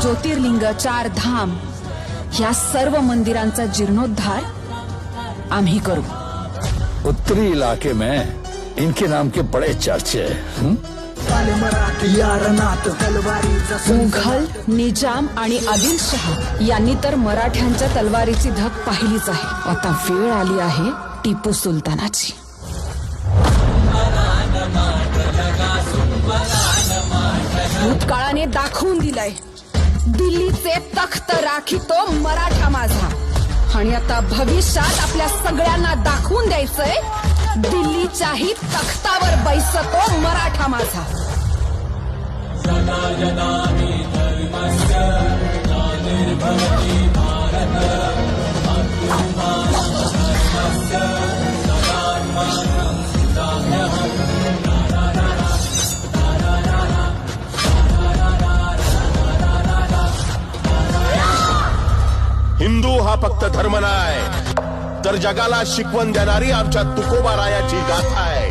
ज्योतिर्लिंग चार धाम या सर्व मंदिरांचा जीर्णोद्धार आम्ही करू. उत्तरी इलाके में इनके नाम के बड़े चर्चे हैं? मुघल निजाम आणि आदिलशहा यांनी तर मराठ्यांच्या तलवारीची धक पाहिलीच आहे. आता वेळ आली आहे टिपू सुलतानाची. भूतकाळाने दाखवून दिलंय दिल्लीचे तख्त राखितो मराठा माझा. आणि आता भविष्यात आपल्या सगळ्यांना दाखवून द्यायचंय दिल्लीच्याही तख्तावर बैसतो मराठा माझा. हिंदू हा फक्त धर्म नाही तर जगाला शिकवण देणारी आमच्या तुकोबा रायाची गाथा आहे.